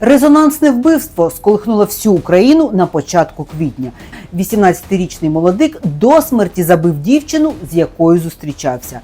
Резонансне вбивство сколихнуло всю Україну на початку квітня. 18-річний молодик до смерті забив дівчину, з якою зустрічався.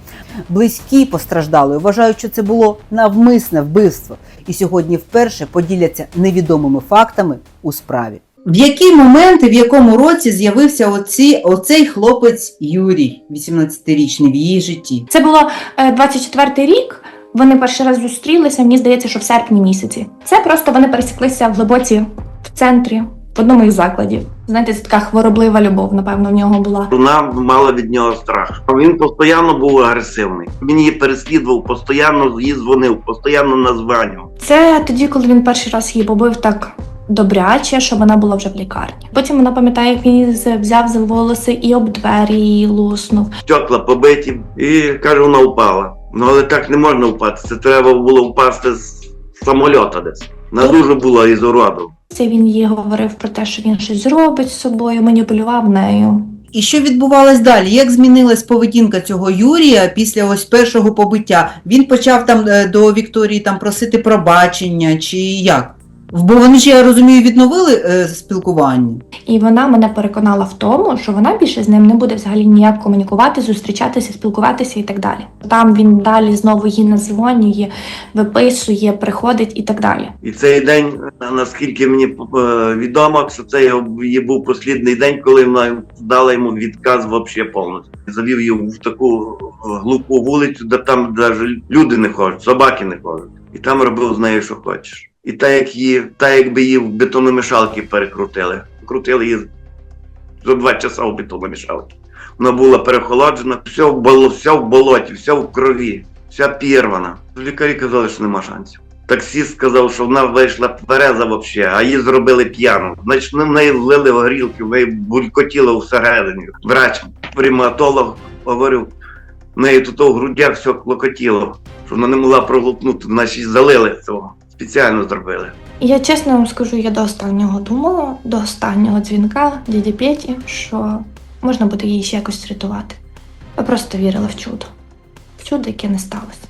Близькі постраждали, вважають, що це було навмисне вбивство, і сьогодні вперше поділяться невідомими фактами у справі. В які моменти, в якому році з'явився оці, оцей хлопець Юрій, 18-річний в її житті? Це було е, 24-й рік. Вони перший раз зустрілися, мені здається, що в серпні місяці. Це просто вони пересіклися в глибоці в центрі, в одному із закладів. Знаєте, це така хвороблива любов, напевно, в нього була. Вона мала від нього страх. Він постійно був агресивний. Він її переслідував, постійно її дзвонив, постійно названював. Це тоді, коли він перший раз її побив так добряче, що вона була вже в лікарні. Потім вона пам'ятає, як він взяв за волоси і об двері її луснув. Стекла побиті, і каже, вона впала. Ну але так не можна впасти. Це треба було впасти з самольота десь. Вона дуже була із уроду. Це він їй говорив про те, що він щось зробить з собою, маніпулював нею. І що відбувалось далі? Як змінилась поведінка цього Юрія після ось першого побиття? Він почав там е, до Вікторії там просити пробачення чи як? Бо вони ж, я розумію, відновили е, спілкування. І вона мене переконала в тому, що вона більше з ним не буде взагалі ніяк комунікувати, зустрічатися, спілкуватися і так далі. Там він далі знову її назвонює, виписує, приходить і так далі. І цей день, наскільки мені е, відомо, що це його- її був послідний день, коли вона дала йому відказ взагалі повністю. Завів її в таку глупу вулицю, де там навіть люди не ходять, собаки не ходять. І там робив з нею, що хочеш. І так як її, так якби її в бетономішалки перекрутили. Крутили її за два часа в бетономішалки. Вона була перехолоджена, все в, боло, все в болоті, все в крові, вся пірвана. Лікарі казали, що нема шансів. Таксіст сказав, що вона вийшла твереза взагалі, а її зробили п'яну. Значить, в неї влили горілки, в неї булькотіло всередині. Врач, приматолог говорив, в неї тут у грудях все клокотіло, що вона не могла проглотнути, значить залили цього. Спеціально зробили. Я чесно вам скажу, я до останнього думала, до останнього дзвінка дяді Петі, що можна буде її ще якось рятувати. Я просто вірила в чудо. В чудо, яке не сталося.